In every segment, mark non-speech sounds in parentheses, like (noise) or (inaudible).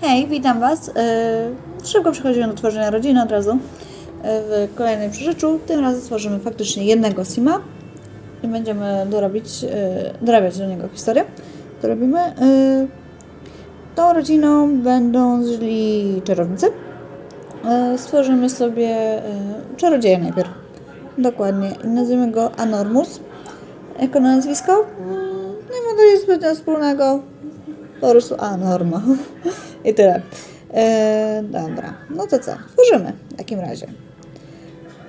Hej, witam Was. Yy, Szybko przechodzimy do tworzenia rodziny od razu. Yy, W kolejnej przyrzeczu tym razem stworzymy faktycznie jednego sima i będziemy dorobić, yy, dorabiać do niego historię. Dorobimy. Yy, Tą rodziną będą źli czarownicy. Stworzymy sobie czarodzieja najpierw. Dokładnie. Nazwiemy go Anormus. Jako nazwisko? Mm, Nie ma to nic zbytnio wspólnego. Po prostu A, norma. (laughs) I tyle. E, dobra, no to co? Tworzymy w takim razie.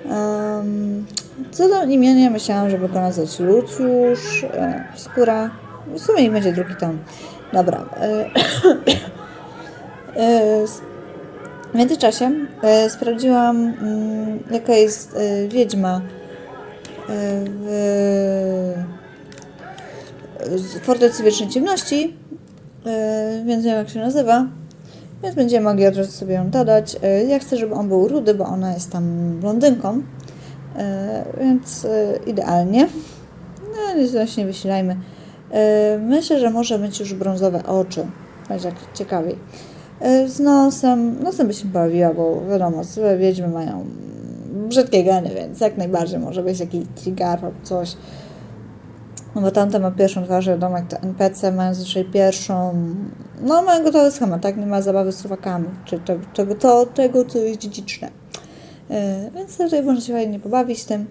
Um, co do imienia myślałam, żeby go nazwać Lucjusz, e, Skóra. W sumie nie będzie drugi tom. Dobra. E, (coughs) e, w międzyczasie e, sprawdziłam, mm, jaka jest e, wiedźma e, w z Fortecy Wiecznej Ciemności, e, więc nie wiem jak się nazywa, więc będziemy mogli od razu sobie ją dodać. E, Ja chcę, żeby on był rudy, bo ona jest tam blondynką, e, więc e, idealnie. No nic właśnie nie wysilajmy. Myślę, że może mieć już brązowe oczy, będzie jak ciekawiej. Z nosem, nosem by się bawiła, bo wiadomo, złe wiedźmy mają brzydkie geny, więc jak najbardziej może być jakiś trigar lub coś. No bo tamte ma pierwszą twarz, wiadomo, jak te NPC mają zazwyczaj pierwszą. No, mają gotowy schemat, tak? Nie ma zabawy z suwakami, czy tego, tego, to, tego co jest dziedziczne. E, więc tutaj można się fajnie pobawić tym.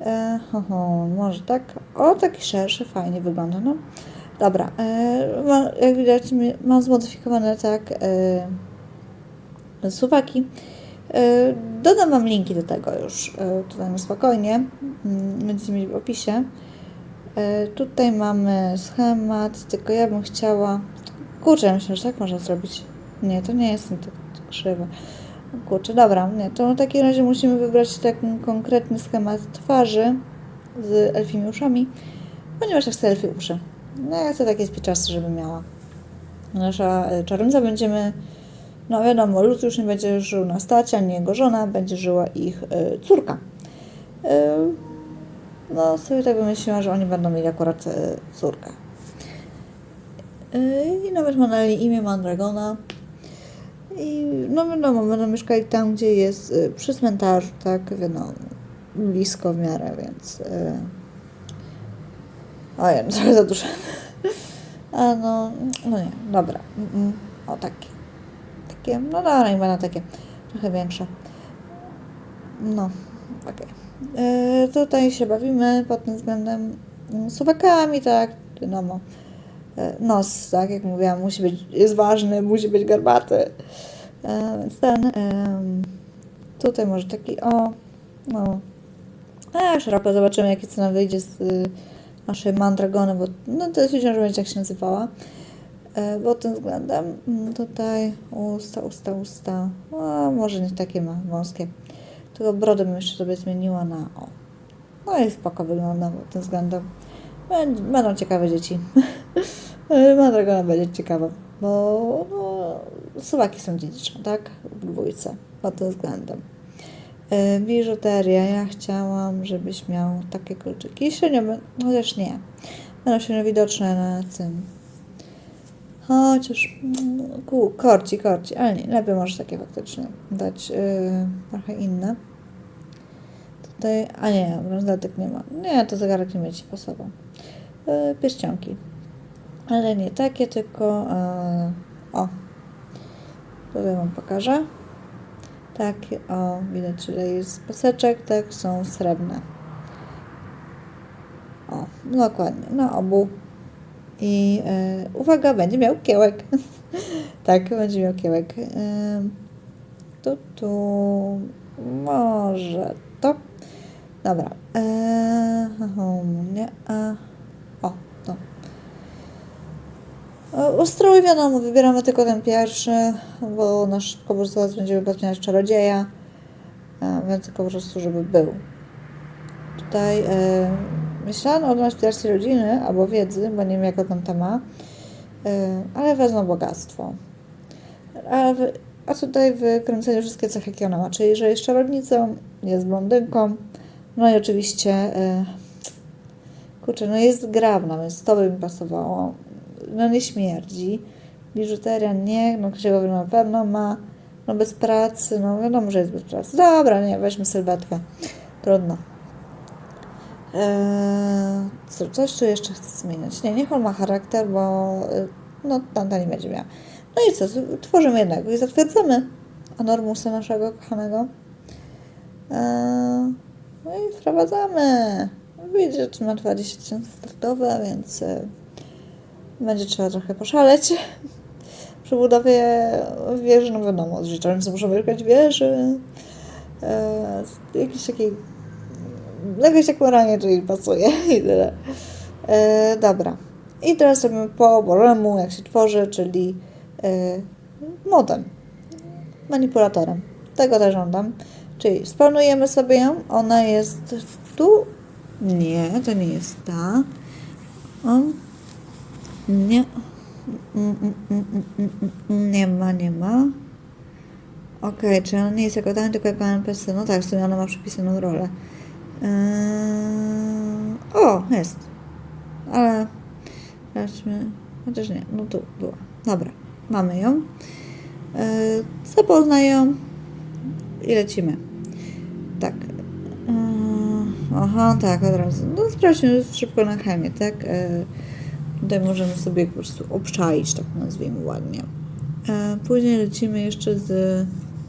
E, ho, ho, może tak. O, taki szerszy, fajnie wygląda, no. Dobra, e, ma, jak widać, mam zmodyfikowane tak e, suwaki. E, dodam Wam linki do tego już e, tutaj na spokojnie. Mm, Będziecie mieć w opisie. E, Tutaj mamy schemat, tylko ja bym chciała. Kurczę, ja myślę, że tak można zrobić. Nie, to nie jest tak, krzywe. Kurczę, dobra, nie, to w takim razie musimy wybrać taki konkretny schemat twarzy z elfimi uszami, ponieważ ja chcę elfie uszy. No ja chcę takie spiczasty, żeby miała. Nasza e, czarownica będziemy, no wiadomo, Luz już nie będzie żył na stacie, ani jego żona, będzie żyła ich e, córka. E, no, sobie tak wymyśliłam, że oni będą mieli akurat e, córkę. E, I nawet ma dali imię Mandragona. I no wiadomo, będą mieszkali tam, gdzie jest e, przy cmentarzu, tak, wiadomo, blisko w miarę, więc... Ojej, no (laughs) trochę za dużo. A no, no nie, dobra. O, takie. Takie, no dobra, nie będą takie trochę większe. No, okej. E, tutaj się bawimy pod tym względem mm, suwakami, tak, wiadomo. E, nos, tak jak mówiłam, musi być, jest ważny, musi być garbaty. E, więc ten, tutaj może taki, o, no. A, szeroko zobaczymy, jakie cena wyjdzie z y, naszej mandragony, bo no to jest wiedziałam, że będzie się nazywała. E, pod tym względem mm, tutaj usta, usta, usta, a, może nie takie ma, wąskie. Tylko brodę bym jeszcze sobie zmieniła na o. No i spoko wygląda pod tym względem. Będ- Będą ciekawe dzieci. (laughs) Mandragona będzie ciekawa, bo no, są dziedziczne, tak? W dwójce pod tym względem. E, Biżuteria. Ja chciałam, żebyś miał takie kluczyki. Średnio, bę- chociaż nie. Będą średnio widoczne na tym. Chociaż mm, ku, korci, korci, ale nie, lepiej może takie faktycznie dać yy, trochę inne. A nie, bransoletek nie ma. Nie, to zegarek nie będzie pasował. Yy, pierścionki. Ale nie takie, tylko yy, o. Tutaj wam pokażę. Takie, o, widać, że jest paseczek, tak, są srebrne. O, dokładnie, na obu. I e, uwaga, będzie miał kiełek. (laughs) tak, będzie miał kiełek. E, tu, tu, może to. Dobra. E, aha, nie, a, o, to. E, Ustrój wiadomo, wybieramy tylko ten pierwszy, bo nasz prostu zaraz będziemy go zmieniać w czarodzieja, e, więc tylko po prostu, żeby był. Tutaj e, myślałam odnośnie wersji rodziny albo wiedzy, bo nie wiem jaką tam to ma, e, ale wezmę bogactwo. A, a tutaj wykręcenie wszystkie cechy, jakie ona ma, czyli że jest czarownicą, jest blondynką, no i oczywiście, e, kurczę, no jest grabna, więc to by mi pasowało. No nie śmierdzi, Biżuteria nie, no księgowy na pewno ma, no bez pracy, no wiadomo, że jest bez pracy. Dobra, nie, weźmy sylwetkę. Trudno. Eee, co, coś tu jeszcze chcę zmieniać. Nie, niech on ma charakter, bo y, no tamta nie będzie miała. No i co, tworzymy jednego i zatwierdzamy Anormusa naszego kochanego. Eee, no i wprowadzamy. Widzicie, że ma 20 tysięcy startowe, więc y, będzie trzeba trochę poszaleć. (laughs) Przy budowie wieży, no wiadomo, z życzeniem muszą wyszukać wieży. Eee, jakiś taki Jakoś tak moralnie to jej pasuje i tyle. E, dobra. I teraz robimy po Boremu, jak się tworzy, czyli e, modem, manipulatorem. Tego też żądam. Czyli splanujemy sobie ją. Ona jest tu. Nie, to nie jest ta. O. Nie. Mm, mm, mm, Nie ma, nie ma. Okej, czyli ona nie jest jako dany, tylko jako NPC. No tak, w sumie ona ma przypisaną rolę. Eee, o, jest. Ale sprawdźmy. Chociaż nie, no tu była. Dobra, mamy ją. Eee, zapoznaj ją i lecimy. Tak. Eee, aha, tak, od razu. No sprawdźmy szybko na chemię, tak? Eee, tutaj możemy sobie po prostu obczaić, tak nazwijmy ładnie. Eee, później lecimy jeszcze z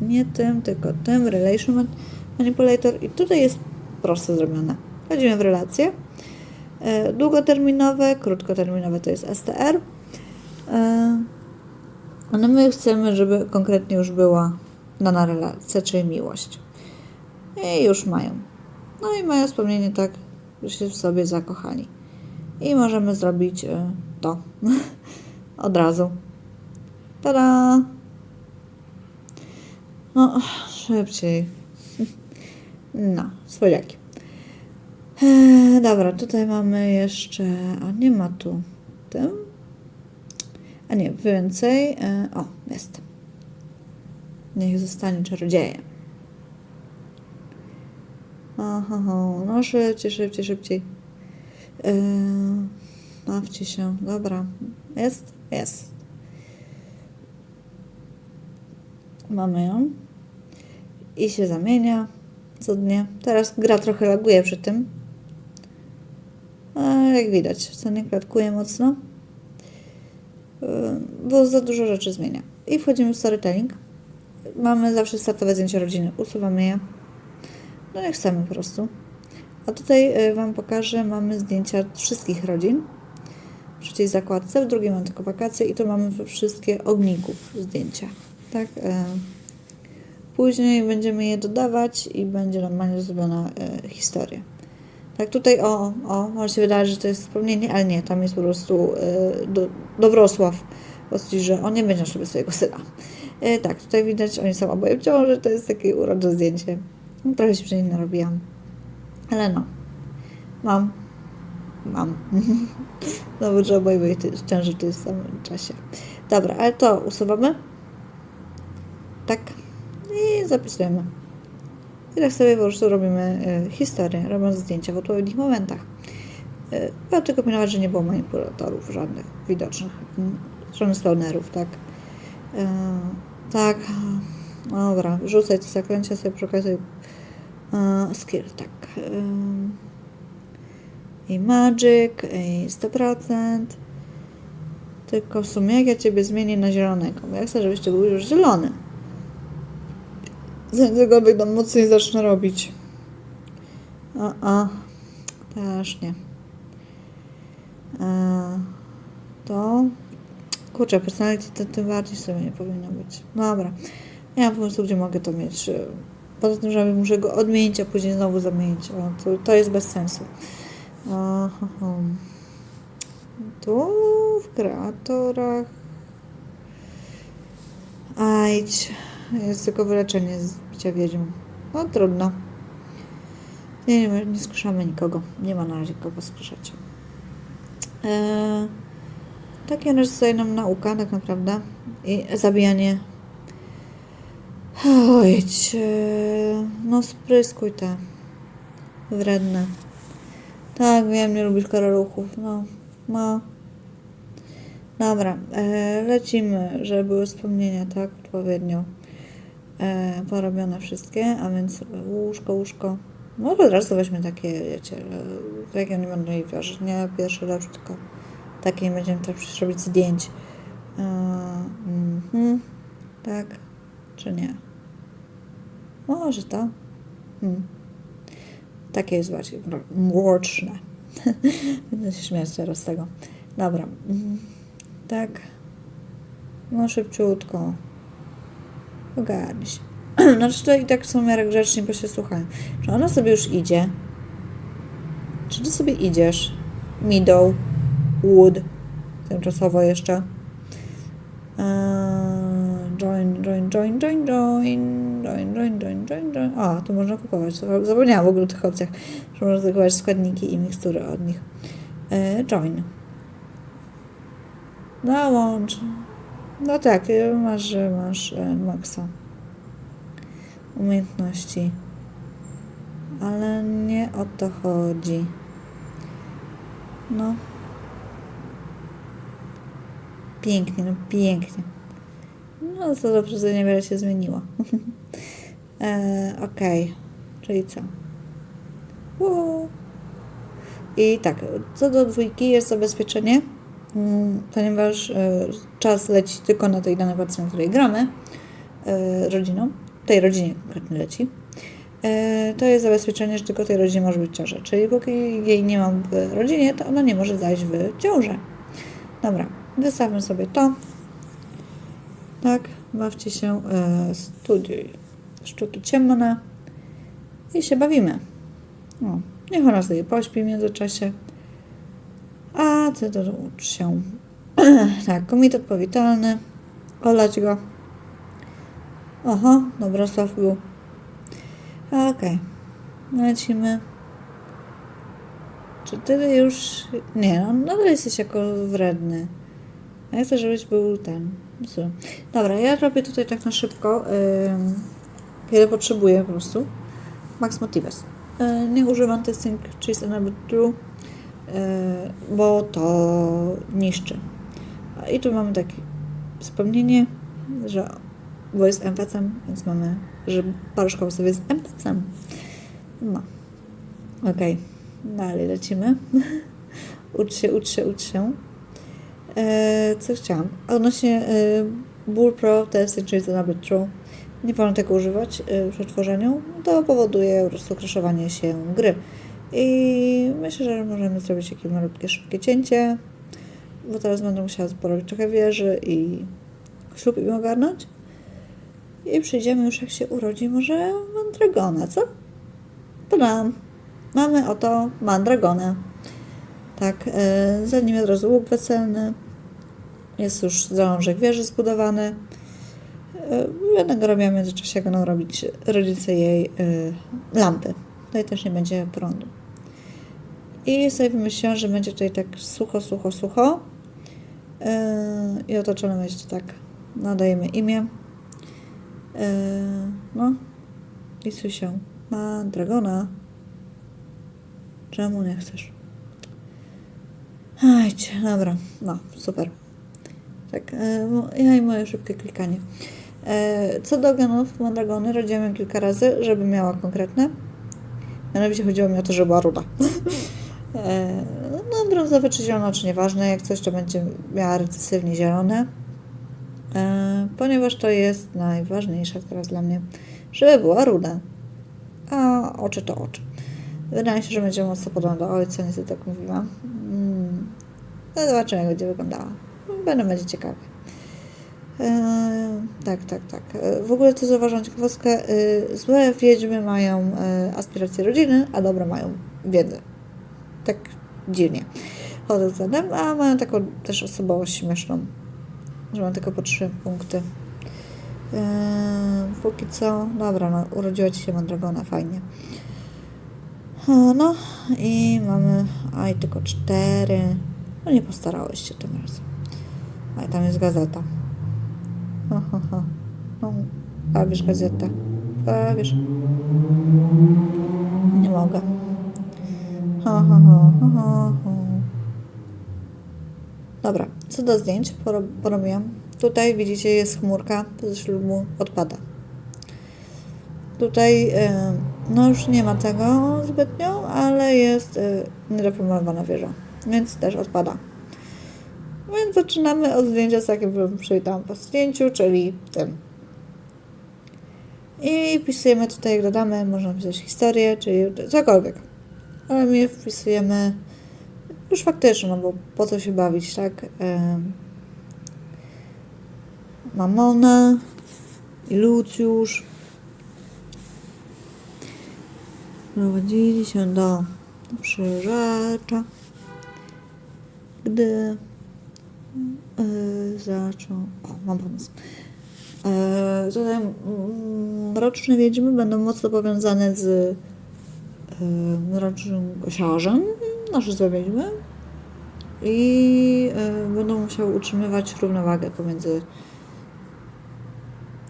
nie tym, tylko tym, Relation Man- Manipulator i tutaj jest prosto zrobione. Wchodzimy w relacje. E, Długoterminowe, krótkoterminowe to jest STR. E, No my chcemy, żeby konkretnie już była dana relacja, czyli miłość. I już mają. No i mają wspomnienie tak, że się w sobie zakochali. I możemy zrobić e, to (laughs) od razu. Tada! No, szybciej. (laughs) No, słodziaki. Eee, dobra, tutaj mamy jeszcze. A nie ma tu tym. A nie, więcej. E, o, jest. Niech zostanie czarodziejem. Aha, no szybciej, szybciej, szybciej. Eee, bawcie się, dobra. Jest? Jest. Mamy ją. I się zamienia cudnie. Teraz gra trochę laguje przy tym. Ale jak widać, co nie klatkuje mocno. Yy, Bo za dużo rzeczy zmienia. I wchodzimy w storytelling. Mamy zawsze startowe zdjęcia rodziny. Usuwamy je. No jak chcemy po prostu. A tutaj yy, Wam pokażę, mamy zdjęcia wszystkich rodzin. W trzeciej zakładce, w drugiej mamy tylko wakacje i tu mamy wszystkie ogników zdjęcia. Tak? Yy. Później będziemy je dodawać i będzie normalnie zrobiona e, historia. Tak, tutaj o, o, może się wydawać, że to jest wspomnienie, ale nie, tam jest po prostu e, do, Dobrosław, Ostrzy, że on nie będzie sobie swojego syna. E, tak, tutaj widać, oni są oboje w ciąży, to jest takie urocze zdjęcie. No, trochę się przynajmniej narobiłam. Ale no, mam, mam. Że oboje byli w ciąży w tym samym czasie. Dobra, ale to usuwamy. Tak i zapisujemy. I tak sobie po prostu robimy y, historię, robiąc zdjęcia w odpowiednich momentach. Y, Warto tylko pilnować, że nie było manipulatorów żadnych widocznych, mm, żadnych spawnerów, tak. Y, tak, no dobra, rzucaj te zaklęcia sobie przy skill, tak. I magic, i 100%. Tylko w sumie jak ja Ciebie zmienię na zielonego, bo ja chcę, żebyś był już zielony. Cokolwiek tam mocniej zacznę robić. A, a. Też nie. E, to. Kurczę, personality to tym bardziej sobie nie powinno być. Dobra. Ja mam pomysł, gdzie mogę to mieć. Poza tym, że muszę go odmienić, a później znowu zamienić. O, to, to jest bez sensu. Aha. Tu w kreatorach. Ajdź. Jest tylko wyleczenie z bicia wiedźm. No trudno. Nie, nie, nie skrzamy nikogo. Nie ma na razie kogo skrzać. Eee, takie zostaje nam nauka tak naprawdę. I zabijanie. Eee, no spryskuj te. Wredne. Tak, wiem, nie lubisz karaluchów. No. No. Dobra, e, lecimy, żeby były wspomnienia, tak, odpowiednio e, porobione wszystkie, a więc łóżko, łóżko. No od razu weźmy takie, wiecie, jakie nie będą jej wiążeć, nie pierwszy lepszy, tylko takie nie będziemy też robić zdjęć. E, mhm, tak, czy nie? Może to. Hmm. Takie jest bardziej mroczne. Będę (laughs) się śmiać teraz z tego. Dobra. Mhm. Tak. No szybciutko. Ogarnij się. (clears throat) Znaczy tutaj i tak są w miarę grzeczni, bo się słuchają. Czy ona sobie już idzie? Czy ty sobie idziesz? Meadow, Wood, tymczasowo jeszcze. join, join, join, join, join, join, join, join. O, tu można kupować. Zapomniałam w ogóle o tych opcjach, że można kupować składniki i mikstury od nich. E, join. No, Dołącz. No tak, y, masz, masz e, maksa. Umiejętności. Ale nie o to chodzi. No. Pięknie, no pięknie. No to dobrze, że niewiele się zmieniło. (laughs) e, Okej, okay. czyli co? Wow. I tak, co do dwójki jest zabezpieczenie, mm, ponieważ e, czas leci tylko na tej danej partii, na której gramy e, rodziną, tej rodzinie konkretnie leci. E, to jest zabezpieczenie, że tylko tej rodzinie może być ciąża. Czyli póki jej nie mam w rodzinie, to ona nie może zajść w ciążę. Dobra, wystawmy sobie to. Tak, bawcie się, e, studiuj sztuki ciemne i się bawimy. O, niech ona sobie pośpi w międzyczasie. A ty to ucz się. (clears throat) tak, komitet powitalny. Olać go. Oho, Dobrosław był. Okej. Okay. Lecimy. Czy ty już... Nie, no nadal jesteś jako wredny. Ja chcę, żebyś był ten... Zły. Dobra, ja robię tutaj tak na szybko, yy, kiedy potrzebuję po prostu. Max Motives. Yy, nie używam testing Cheese Enable True, yy, bo to niszczy. I tu mamy takie wspomnienie, że bo jest NPC-em, więc mamy, że paruszkowo sobie jest NPC-em. No. Okej. Okay. Dalej lecimy. (laughs) ucz się, ucz się, ucz się. E, co chciałam? Odnośnie e, Bull Pro Testing, czyli to True. Nie wolno tego używać e, przy tworzeniu. To powoduje po prostu się gry. I myślę, że możemy zrobić jakieś malutkie, szybkie cięcie, bo teraz będę musiała porobić trochę wieży i ślub im ogarnąć. I przyjdziemy już jak się urodzi może mandragona, co? Tadam! Mamy oto mandragonę. Tak, e, za nim od razu łuk weselny. Jest już zalążek wieży zbudowany. E, jednego robię w międzyczasie, będą robić rodzice jej e, lampy. Tutaj też nie będzie prądu. I sobie wymyśliłam, że będzie tutaj tak sucho, sucho, sucho. E, I otoczone będzie tak. Nadajemy imię. E, no, i się ma dragona. Czemu nie chcesz? Ajdź, dobra, no, super. Tak, e, ja i moje szybkie klikanie. E, co do genów Mandragony, rodziłem kilka razy, żeby miała konkretne. Mianowicie chodziło mi o to, że była ruda. (laughs) no, brązowe czy zielone, czy nieważne, jak coś to będzie miała recesywnie zielone. E, ponieważ to jest najważniejsze teraz dla mnie, żeby była ruda. A oczy to oczy. Wydaje mi się, że będzie mocno podobna do ojca, niestety tak mówiłam. Mm. No zobaczymy, jak będzie wyglądała. Będę będzie ciekawe. Eee, tak, tak, tak. E, w ogóle to zauważam ciekawostkę. E, złe wiedźmy mają e, aspiracje rodziny, a dobre mają wiedzę. Tak dziwnie. Chodzą za tym, a mają taką też osobowość śmieszną że mam tylko po trzy punkty. Yy, póki co, dobra, no, urodziła Ci się Mandragona, fajnie. No i mamy, aj tylko cztery. No nie postarałeś się tym razem. Aj, tam jest gazeta. Ha, ha, ha. No, a gazetę. A. Nie mogę. Ha, ha, ha, ha, ha. Dobra, co do zdjęć poro- porobiłam. Tutaj widzicie jest chmurka ze ślubu odpada. Tutaj e, no już nie ma tego zbytnio, ale jest niereformowana wieża, więc też odpada. Więc zaczynamy od zdjęcia z jakim przywitałam po zdjęciu, czyli tym. I wpisujemy tutaj, jak dodamy, można wpisać historię, czyli cokolwiek. Ale my wpisujemy już faktycznie, no bo po co się bawić, tak? Mamona Lucjusz prowadzili się do krzyżacza, gdy yy, zaczął... O, mam pomysł. E, tutaj mroczne wiedźmy będą mocno powiązane z e, mrocznym kosiarzem, nasze złe wiedźmy. I e, będą musiały utrzymywać równowagę pomiędzy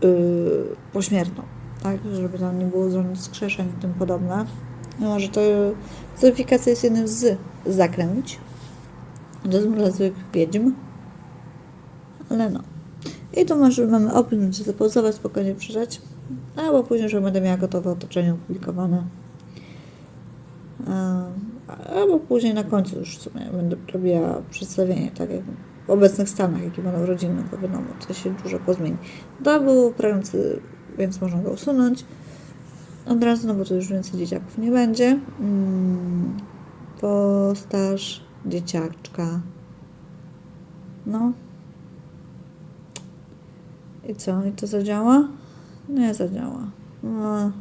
e, pośmiertną, tak? Żeby tam nie było żadnych skrzeszeń i tym podobne. No, że to zodyfikacja jest jednym z jest dla złych wiedźm. Ale no. I tu może mamy opinię, się zapauzować, spokojnie przeczytać. Albo później, że będę miała gotowe otoczenie opublikowane. E, Albo później na końcu już w sumie będę robiła przedstawienie, tak jak w obecnych stanach, jakie będą rodzinne, bo wiadomo, to się dużo pozmieni. To był prawiący, więc można go usunąć od razu, no bo tu już więcej dzieciaków nie będzie. Mm, Postaż dzieciaczka. No, i co? I to zadziała? Nie zadziała. No,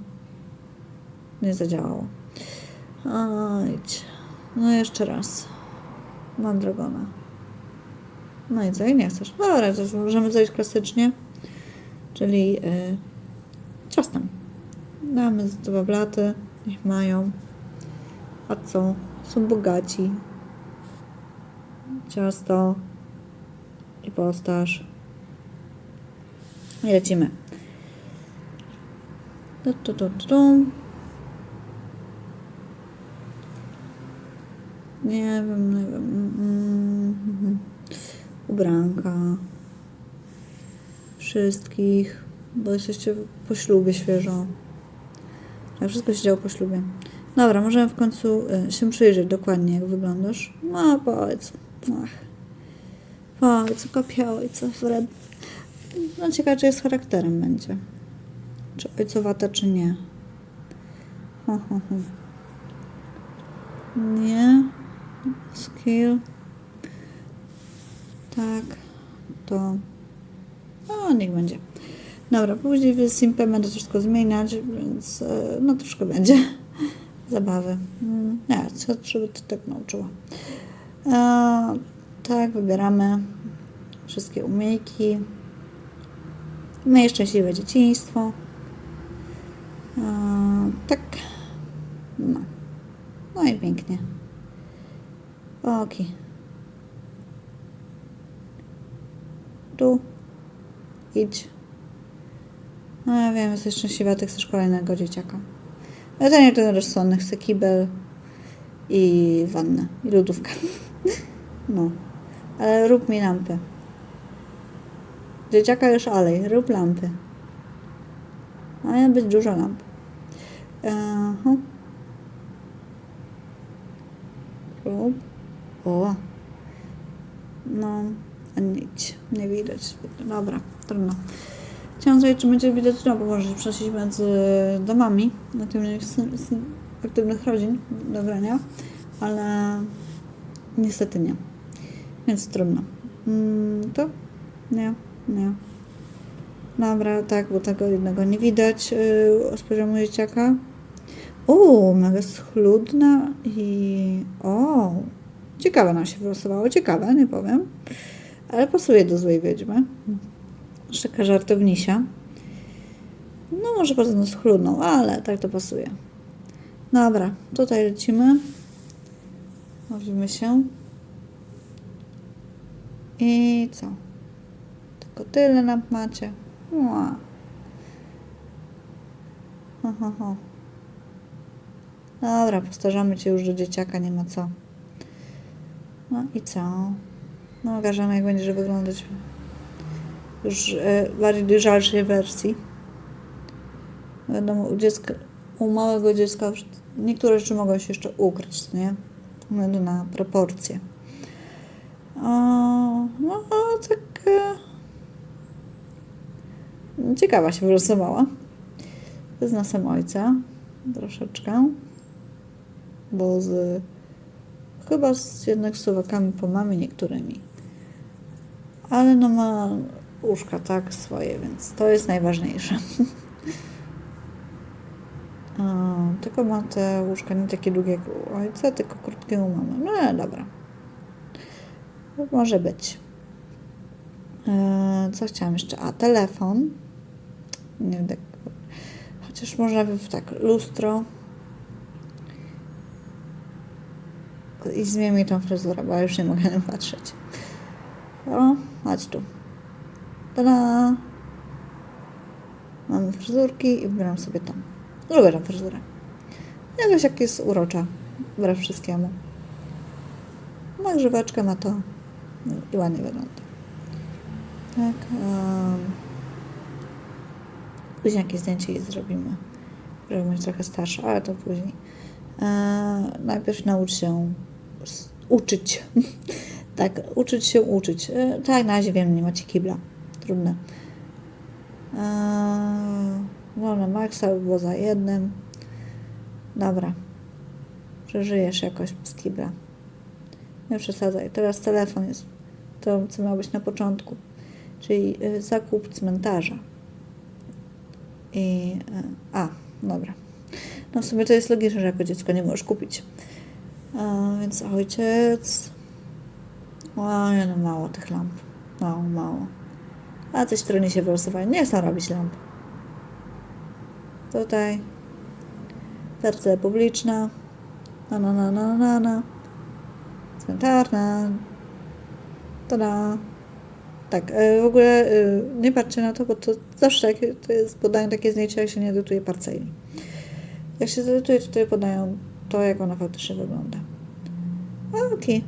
nie zadziałało. A, idź. No jeszcze raz. Mam dragona. No i co? I nie chcesz. Dobra, to możemy zejść klasycznie. Czyli y, ciastem. Damy dwa blaty. Niech mają. A co? Są bogaci. Ciasto. I postaż. I lecimy. Tu, tu, tu, tu. Nie wiem, nie wiem. Mm, mhm. Ubranka. Wszystkich, bo jesteście po ślubie świeżo. Tak, wszystko się działo po ślubie. Dobra, możemy w końcu y, się przyjrzeć dokładnie, jak wyglądasz. No, powiedz. Ach. Powiedz, kopia ojca, Fred. No ciekawe, czy jest charakterem będzie. Czy ojcowata, czy nie. Ho, ho, ho. Nie. Skill. Tak. To. O, niech będzie. Dobra, później w Simple będę wszystko zmieniać, więc e, no troszkę będzie (laughs) zabawy. Mm, Nie, co żeby to tak nauczyła. E, tak, wybieramy wszystkie umiejki. Moje szczęśliwe dzieciństwo. Tak. No. No i pięknie. Oki. Tu. Idź. No ja wiem, jesteś szczęśliwa, ty chcesz kolejnego dzieciaka. Ale to nie ten rozsądny, chcę kibel i wannę, i lodówkę. (laughs) No. Ale rób mi lampy. Dzieciaka już alej, rób lampy. Mają być dużo lamp. Aha. Rób. O. No, a nic, nie widać. Dobra, trudno. Chciałam zobaczyć, czy będzie widać, no bo może się przenosić między domami aktywnych, syn- syn- aktywnych rodzin do grania, ale niestety nie. Więc trudno. Mm, to? Nie, nie. Dobra, tak, bo tego jednego nie widać yy, z poziomu dzieciaka. O, mega schludna i... O, ciekawe nam się wylosowało, ciekawe, nie powiem. Ale pasuje do złej wiedźmy. Jeszcze żartownisia. No może bardzo schludną, ale tak to pasuje. Dobra, tutaj lecimy. Bawimy się. I co? Tylko tyle macie. Ła. Ho, ho, ho. Dobra, postarzamy cię już do dzieciaka, nie ma co. No i co? No, okażemy, jak będzie wyglądać już e, bardziej dojrzalszej wersji. Wiadomo, u dziecka, u małego dziecka niektóre rzeczy mogą się jeszcze ukryć, nie? Względu na proporcje. O, no, tak... Ciekawa się wylosowała. Z nosem ojca. Troszeczkę. Bo z... Chyba z jednak suwakami po mamie niektórymi. Ale no ma uszka tak swoje, więc to jest najważniejsze. (laughs) A, tylko ma te łóżka nie takie długie jak u ojca, tylko krótkie u mamy. No ale dobra. Może być. E, co chciałam jeszcze? A, telefon. Nie wiem, tak. Chociaż można by tak, lustro. I zmień mi tą fryzurę, bo już nie mogę na (laughs) patrzeć. O, chodź tu. Tada! Mamy fryzurki i wybieram sobie tą. Lubię tą fryzurę. Jakoś jak jest urocza. Wbrew wszystkiemu. Ma grzyweczkę, ma to i ładnie wygląda. Tak. Um, później jakieś zdjęcie jej zrobimy, żeby być trochę starsza, ale to później. E, najpierw naucz się uczyć. (laughs) tak, uczyć się uczyć. E, tak, na razie wiem, nie macie kibla. Trudne. E, no na maksa by było za jednym. Dobra. Przeżyjesz jakoś z kibla. Nie przesadzaj. Teraz telefon jest to, co miało być na początku. Czyli y, zakup cmentarza. I... y, A, dobra. No w sumie to jest logiczne, że jako dziecko nie możesz kupić. A, więc ojciec... O, nie, no mało tych lamp. Mało, mało. A coś, nie się wylosowały. Nie chcą robić lamp. Tutaj. Terce publiczna. Na, na, na, na, na, na. Cmentarna. Tada. Tak, e, w ogóle e, nie patrzcie na to, bo to zawsze takie, to jest, podają takie zdjęcia, jak się nie edytuje parceli. Jak się zedytuje, to tutaj podają to, jak ona faktycznie wygląda. A, Okej.